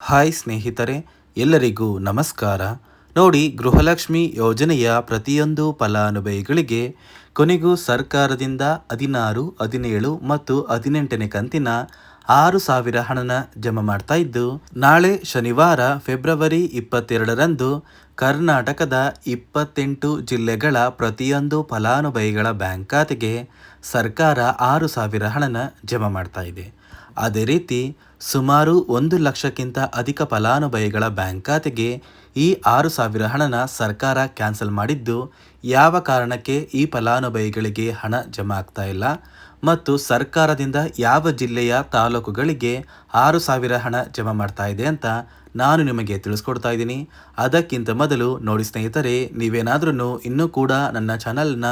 Hi ಸ್ನೇಹಿತರೆ, ಎಲ್ಲರಿಗೂ ನಮಸ್ಕಾರ. ನೋಡಿ, ಗೃಹಲಕ್ಷ್ಮಿ ಯೋಜನೆಯ ಪ್ರತಿಯೊಂದು ಫಲಾನುಭವಿಗಳಿಗೆ ಕೊನೆಗೂ ಸರ್ಕಾರದಿಂದ ಹದಿನಾರು, ಹದಿನೇಳು ಮತ್ತು ಹದಿನೆಂಟನೇ ಕಂತಿನ ಆರು ಸಾವಿರ ಹಣನ ಜಮಾ ಮಾಡ್ತಾ ಇದ್ದು, ನಾಳೆ ಶನಿವಾರ ಫೆಬ್ರವರಿ ಇಪ್ಪತ್ತೆರಡರಂದು ಕರ್ನಾಟಕದ ಇಪ್ಪತ್ತೆಂಟು ಜಿಲ್ಲೆಗಳ ಪ್ರತಿಯೊಂದು ಫಲಾನುಭವಿಗಳ ಬ್ಯಾಂಕ್ ಖಾತೆಗೆ ಸರ್ಕಾರ ಆರು ಸಾವಿರ ಹಣನ ಜಮಾ ಮಾಡ್ತಾ ಇದೆ. ಅದೇ ರೀತಿ ಸುಮಾರು ಒಂದು ಲಕ್ಷಕ್ಕಿಂತ ಅಧಿಕ ಫಲಾನುಭವಿಗಳ ಬ್ಯಾಂಕ್ ಖಾತೆಗೆ ಈ ಆರು ಸಾವಿರ ಹಣನ ಸರ್ಕಾರ ಕ್ಯಾನ್ಸಲ್ ಮಾಡಿದ್ದು, ಯಾವ ಕಾರಣಕ್ಕೆ ಈ ಫಲಾನುಭವಿಗಳಿಗೆ ಹಣ ಜಮಾ ಆಗ್ತಾ ಇಲ್ಲ ಮತ್ತು ಸರ್ಕಾರದಿಂದ ಯಾವ ಜಿಲ್ಲೆಯ ತಾಲೂಕುಗಳಿಗೆ ಆರು ಸಾವಿರ ಹಣ ಜಮಾ ಮಾಡ್ತಾ ಇದೆ ಅಂತ ನಾನು ನಿಮಗೆ ತಿಳಿಸ್ಕೊಡ್ತಾ ಇದ್ದೀನಿ. ಅದಕ್ಕಿಂತ ಮೊದಲು ನೋಡಿ ಸ್ನೇಹಿತರೆ ನೀವೇನಾದ್ರೂ ಇನ್ನೂ ಕೂಡ ನನ್ನ ಚಾನಲ್ನ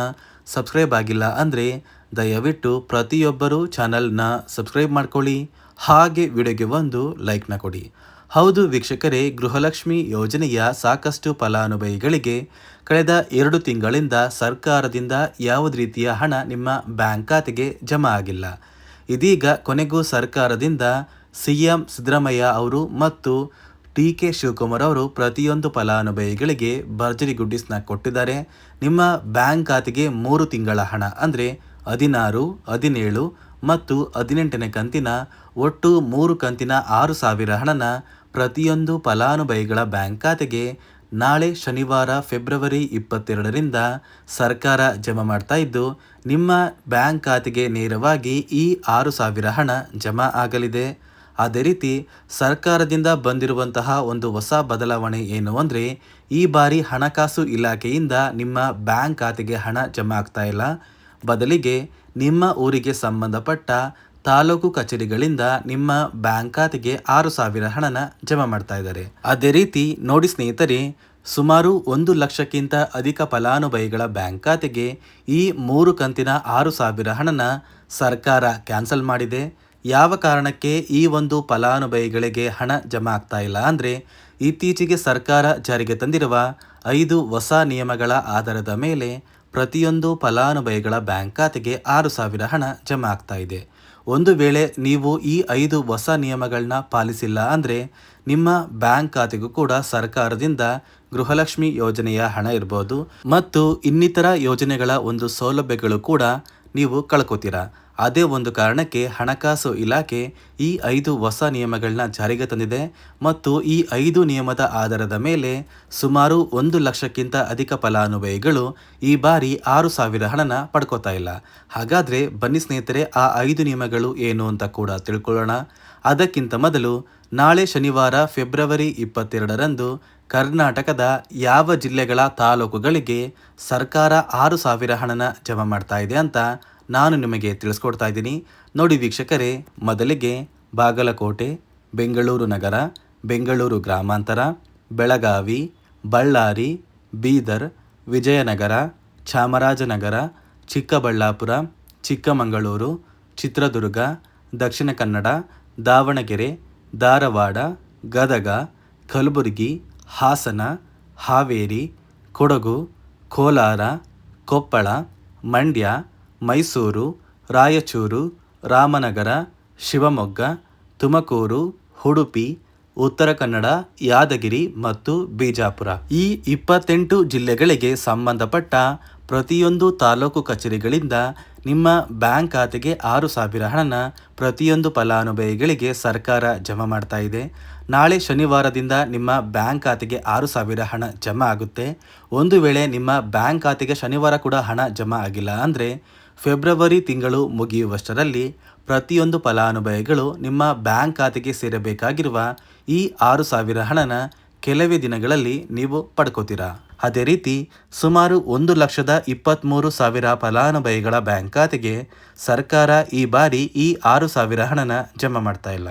ಸಬ್ಸ್ಕ್ರೈಬ್ ಆಗಿಲ್ಲ ಅಂದರೆ ದಯವಿಟ್ಟು ಪ್ರತಿಯೊಬ್ಬರೂ ಚಾನಲ್ನ ಸಬ್ಸ್ಕ್ರೈಬ್ ಮಾಡ್ಕೊಳ್ಳಿ, ಹಾಗೆ ವಿಡಿಯೋಗೆ ಒಂದು ಲೈಕ್ನ ಕೊಡಿ. ಹೌದು ವೀಕ್ಷಕರೇ, ಗೃಹಲಕ್ಷ್ಮಿ ಯೋಜನೆಯ ಸಾಕಷ್ಟು ಫಲಾನುಭವಿಗಳಿಗೆ ಕಳೆದ ಎರಡು ತಿಂಗಳಿಂದ ಸರ್ಕಾರದಿಂದ ಯಾವುದೇ ರೀತಿಯ ಹಣ ನಿಮ್ಮ ಬ್ಯಾಂಕ್ ಖಾತೆಗೆ ಜಮಾ ಆಗಿಲ್ಲ. ಇದೀಗ ಕೊನೆಗೂ ಸರ್ಕಾರದಿಂದ ಸಿ ಎಂ ಸಿದ್ದರಾಮಯ್ಯ ಅವರು ಮತ್ತು ಡಿ ಕೆ ಶಿವಕುಮಾರ್ ಅವರು ಪ್ರತಿಯೊಂದು ಫಲಾನುಭವಿಗಳಿಗೆ ಭರ್ಜರಿ ಗುಡ್ಡಿಸ್ನ ಕೊಟ್ಟಿದ್ದಾರೆ. ನಿಮ್ಮ ಬ್ಯಾಂಕ್ ಖಾತೆಗೆ ಮೂರು ತಿಂಗಳ ಹಣ, ಅಂದರೆ ಹದಿನಾರು, ಹದಿನೇಳು ಮತ್ತು ಹದಿನೆಂಟನೇ ಕಂತಿನ ಒಟ್ಟು ಮೂರು ಕಂತಿನ ಆರು ಸಾವಿರ ಹಣನ ಪ್ರತಿಯೊಂದು ಫಲಾನುಭವಿಗಳ ಬ್ಯಾಂಕ್ ಖಾತೆಗೆ ನಾಳೆ ಶನಿವಾರ ಫೆಬ್ರವರಿ ಇಪ್ಪತ್ತೆರಡರಿಂದ ಸರ್ಕಾರ ಜಮಾ ಮಾಡ್ತಾ ಇದ್ದು, ನಿಮ್ಮ ಬ್ಯಾಂಕ್ ಖಾತೆಗೆ ನೇರವಾಗಿ ಈ ಆರು ಸಾವಿರ ಹಣ ಜಮಾ ಆಗಲಿದೆ. ಅದೇ ರೀತಿ, ಸರ್ಕಾರದಿಂದ ಬಂದಿರುವಂತಹ ಒಂದು ಹೊಸ ಬದಲಾವಣೆ ಏನು ಅಂದರೆ, ಈ ಬಾರಿ ಹಣಕಾಸು ಇಲಾಖೆಯಿಂದ ನಿಮ್ಮ ಬ್ಯಾಂಕ್ ಖಾತೆಗೆ ಹಣ ಜಮಾ ಆಗ್ತಾ ಇಲ್ಲ. ಬದಲಿಗೆ ನಿಮ್ಮ ಊರಿಗೆ ಸಂಬಂಧಪಟ್ಟ ತಾಲೂಕು ಕಚೇರಿಗಳಿಂದ ನಿಮ್ಮ ಬ್ಯಾಂಕ್ ಖಾತೆಗೆ ಆರು ಸಾವಿರ ಹಣನ ಜಮಾ ಮಾಡ್ತಾ ಇದ್ದಾರೆ. ಅದೇ ರೀತಿ ನೋಡಿ ಸ್ನೇಹಿತರೆ, ಸುಮಾರು ಒಂದು ಲಕ್ಷಕ್ಕಿಂತ ಅಧಿಕ ಫಲಾನುಭವಿಗಳ ಬ್ಯಾಂಕ್ ಖಾತೆಗೆ ಈ ಮೂರು ಕಂತಿನ ಆರು ಸಾವಿರ ಹಣನ ಸರ್ಕಾರ ಕ್ಯಾನ್ಸಲ್ ಮಾಡಿದೆ. ಯಾವ ಕಾರಣಕ್ಕೆ ಈ ಒಂದು ಫಲಾನುಭವಿಗಳಿಗೆ ಹಣ ಜಮಾ ಆಗ್ತಾ ಇಲ್ಲ ಅಂದರೆ, ಇತ್ತೀಚೆಗೆ ಸರ್ಕಾರ ಜಾರಿಗೆ ತಂದಿರುವ ಐದು ಹೊಸ ನಿಯಮಗಳ ಆಧಾರದ ಮೇಲೆ ಪ್ರತಿಯೊಂದು ಫಲಾನುಭವಿಗಳ ಬ್ಯಾಂಕ್ ಖಾತೆಗೆ ಆರು ಸಾವಿರ ಹಣ ಜಮಾ ಆಗ್ತಾ ಇದೆ. ಒಂದು ವೇಳೆ ನೀವು ಈ ಐದು ಹೊಸ ನಿಯಮಗಳನ್ನ ಪಾಲಿಸಿಲ್ಲ ಅಂದರೆ ನಿಮ್ಮ ಬ್ಯಾಂಕ್ ಖಾತೆಗೂ ಕೂಡ ಸರ್ಕಾರದಿಂದ ಗೃಹಲಕ್ಷ್ಮಿ ಯೋಜನೆಯ ಹಣ ಇರ್ಬೋದು. ಮತ್ತು ಇನ್ನಿತರ ಯೋಜನೆಗಳ ಒಂದು ಸೌಲಭ್ಯಗಳು ಕೂಡ ನೀವು ಕಳ್ಕೊತೀರಾ? ಅದೇ ಒಂದು ಕಾರಣಕ್ಕೆ ಹಣಕಾಸು ಇಲಾಖೆ ಈ ಐದು ಹೊಸ ನಿಯಮಗಳನ್ನ ಜಾರಿಗೆ ತಂದಿದೆ ಮತ್ತು ಈ ಐದು ನಿಯಮದ ಆಧಾರದ ಮೇಲೆ ಸುಮಾರು ಒಂದು ಲಕ್ಷಕ್ಕಿಂತ ಅಧಿಕ ಫಲಾನುಭವಿಗಳು ಈ ಬಾರಿ ಆರು ಸಾವಿರ ಹಣನ ಪಡ್ಕೋತಾ ಇಲ್ಲ. ಹಾಗಾದರೆ ಬನ್ನಿ ಸ್ನೇಹಿತರೆ, ಆ ಐದು ನಿಯಮಗಳು ಏನು ಅಂತ ಕೂಡ ತಿಳ್ಕೊಳ್ಳೋಣ. ಅದಕ್ಕಿಂತ ಮೊದಲು ನಾಳೆ ಶನಿವಾರ ಫೆಬ್ರವರಿ ಇಪ್ಪತ್ತೆರಡರಂದು ಕರ್ನಾಟಕದ ಯಾವ ಜಿಲ್ಲೆಗಳ ತಾಲೂಕುಗಳಿಗೆ ಸರ್ಕಾರ ಆರು ಸಾವಿರ ಹಣನ ಜಮಾ ಮಾಡ್ತಾ ಇದೆ ಅಂತ ನಾನು ನಿಮಗೆ ತಿಳಿಸ್ಕೊಡ್ತಾ ಇದ್ದೀನಿ. ನೋಡಿ ವೀಕ್ಷಕರೇ, ಮೊದಲಿಗೆ ಬಾಗಲಕೋಟೆ, ಬೆಂಗಳೂರು ನಗರ, ಬೆಂಗಳೂರು ಗ್ರಾಮಾಂತರ, ಬೆಳಗಾವಿ, ಬಳ್ಳಾರಿ, ಬೀದರ್, ವಿಜಯನಗರ, ಚಾಮರಾಜನಗರ, ಚಿಕ್ಕಬಳ್ಳಾಪುರ, ಚಿಕ್ಕಮಗಳೂರು, ಚಿತ್ರದುರ್ಗ, ದಕ್ಷಿಣ ಕನ್ನಡ, ದಾವಣಗೆರೆ, ಧಾರವಾಡ, ಗದಗ, ಕಲಬುರಗಿ ಹಾಸನ, ಹಾವೇರಿ, ಕೊಡಗು, ಕೋಲಾರ, ಕೊಪ್ಪಳ, ಮಂಡ್ಯ, ಮೈಸೂರು, ರಾಯಚೂರು, ರಾಮನಗರ, ಶಿವಮೊಗ್ಗ, ತುಮಕೂರು, ಉಡುಪಿ, ಉತ್ತರ ಕನ್ನಡ, ಯಾದಗಿರಿ ಮತ್ತು ಬಿಜಾಪುರ. ಈ ಇಪ್ಪತ್ತೆಂಟು ಜಿಲ್ಲೆಗಳಿಗೆ ಸಂಬಂಧಪಟ್ಟ ಪ್ರತಿಯೊಂದು ತಾಲೂಕು ಕಚೇರಿಗಳಿಂದ ನಿಮ್ಮ ಬ್ಯಾಂಕ್ ಖಾತೆಗೆ ಆರು ಸಾವಿರ ಹಣನ ಪ್ರತಿಯೊಂದು ಫಲಾನುಭವಿಗಳಿಗೆ ಸರ್ಕಾರ ಜಮಾ ಮಾಡ್ತಾ ಇದೆ. ನಾಳೆ ಶನಿವಾರದಿಂದ ನಿಮ್ಮ ಬ್ಯಾಂಕ್ ಖಾತೆಗೆ ಆರು ಸಾವಿರ ಹಣ ಜಮಾ ಆಗುತ್ತೆ. ಒಂದು ವೇಳೆ ನಿಮ್ಮ ಬ್ಯಾಂಕ್ ಖಾತೆಗೆ ಶನಿವಾರ ಕೂಡ ಹಣ ಜಮಾ ಆಗಿಲ್ಲ ಅಂದರೆ ಫೆಬ್ರವರಿ ತಿಂಗಳು ಮುಗಿಯುವಷ್ಟರಲ್ಲಿ ಪ್ರತಿಯೊಂದು ಫಲಾನುಭವಿಗಳು ನಿಮ್ಮ ಬ್ಯಾಂಕ್ ಖಾತೆಗೆ ಸೇರಬೇಕಾಗಿರುವ ಈ ಆರು ಸಾವಿರ ಹಣನ ಕೆಲವೇ ದಿನಗಳಲ್ಲಿ ನೀವು ಪಡ್ಕೋತೀರಾ. ಅದೇ ರೀತಿ ಸುಮಾರು ಒಂದು ಲಕ್ಷದ ಇಪ್ಪತ್ತ್ಮೂರು ಸಾವಿರ ಫಲಾನುಭವಿಗಳ ಬ್ಯಾಂಕ್ ಖಾತೆಗೆ ಸರ್ಕಾರ ಈ ಬಾರಿ ಈ ಆರು ಸಾವಿರ ಹಣನ ಜಮಾ ಮಾಡ್ತಾ ಇಲ್ಲ.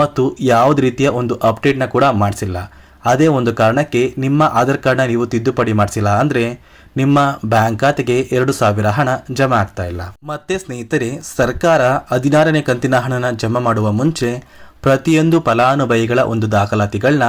ಮತ್ತು ಯಾವುದೇ ರೀತಿಯ ಒಂದು ಅಪ್ಡೇಟ್ನ ಕೂಡ ಮಾಡಿಸಿಲ್ಲ. ಅದೇ ಒಂದು ಕಾರಣಕ್ಕೆ ನಿಮ್ಮ ಆಧಾರ್ ಕಾರ್ಡ್ನ ನೀವು ತಿದ್ದುಪಡಿ ಮಾಡಿಸಿಲ್ಲ ಅಂದರೆ ನಿಮ್ಮ ಬ್ಯಾಂಕ್ ಖಾತೆಗೆ ಎರಡು ಸಾವಿರ ಹಣ ಜಮಾ ಆಗ್ತಾ ಇಲ್ಲ. ಮತ್ತೆ ಸ್ನೇಹಿತರೆ, ಸರ್ಕಾರ ಹದಿನಾರನೇ ಕಂತಿನ ಹಣನ ಜಮಾ ಮಾಡುವ ಮುಂಚೆ ಪ್ರತಿಯೊಂದು ಫಲಾನುಭವಿಗಳ ಒಂದು ದಾಖಲಾತಿಗಳನ್ನ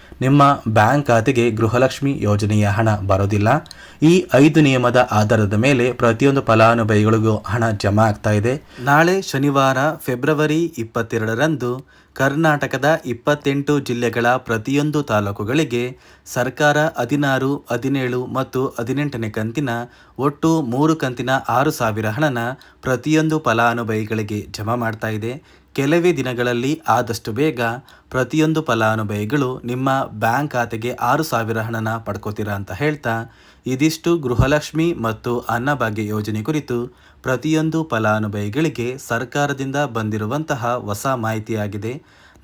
ನಿಮ್ಮ ಬ್ಯಾಂಕ್ ಖಾತೆಗೆ ಗೃಹಲಕ್ಷ್ಮಿ ಯೋಜನೆಯ ಹಣ ಬರೋದಿಲ್ಲ. ಈ ಐದು ನಿಯಮದ ಆಧಾರದ ಮೇಲೆ ಪ್ರತಿಯೊಂದು ಫಲಾನುಭವಿಗಳಿಗೂ ಹಣ ಜಮಾ ಆಗ್ತಾ ಇದೆ. ನಾಳೆ ಶನಿವಾರ, ಫೆಬ್ರವರಿ ಇಪ್ಪತ್ತೆರಡರಂದು ಕರ್ನಾಟಕದ ಇಪ್ಪತ್ತೆಂಟು ಜಿಲ್ಲೆಗಳ ಪ್ರತಿಯೊಂದು ತಾಲೂಕುಗಳಿಗೆ ಸರ್ಕಾರ ಹದಿನಾರು, ಹದಿನೇಳು ಮತ್ತು ಹದಿನೆಂಟನೇ ಕಂತಿನ ಒಟ್ಟು ಮೂರು ಕಂತಿನ ಆರು ಸಾವಿರ ಹಣನ ಪ್ರತಿಯೊಂದು ಫಲಾನುಭವಿಗಳಿಗೆ ಜಮಾ ಮಾಡ್ತಾ ಇದೆ. ಕೆಲವೇ ದಿನಗಳಲ್ಲಿ ಆದಷ್ಟು ಬೇಗ ಪ್ರತಿಯೊಂದು ಫಲಾನುಭವಿಗಳು ನಿಮ್ಮ ಬ್ಯಾಂಕ್ ಖಾತೆಗೆ ಆರು ಸಾವಿರ ಹಣನ ಪಡ್ಕೋತೀರಾ ಅಂತ ಹೇಳ್ತಾ, ಇದಿಷ್ಟು ಗೃಹಲಕ್ಷ್ಮಿ ಮತ್ತು ಅನ್ನಭಾಗ್ಯ ಯೋಜನೆ ಕುರಿತು ಪ್ರತಿಯೊಂದು ಫಲಾನುಭವಿಗಳಿಗೆ ಸರ್ಕಾರದಿಂದ ಬಂದಿರುವಂತಹ ಹೊಸ ಮಾಹಿತಿಯಾಗಿದೆ.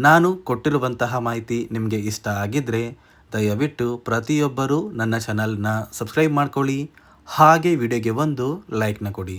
ನಾನು ಕೊಟ್ಟಿರುವಂತಹ ಮಾಹಿತಿ ನಿಮಗೆ ಇಷ್ಟ ಆಗಿದ್ದರೆ ದಯವಿಟ್ಟು ಪ್ರತಿಯೊಬ್ಬರೂ ನನ್ನ ಚಾನಲ್ನ ಸಬ್ಸ್ಕ್ರೈಬ್ ಮಾಡ್ಕೊಳ್ಳಿ. ಹಾಗೆ ವಿಡಿಯೋಗೆ ಒಂದು ಲೈಕ್ನ ಕೊಡಿ.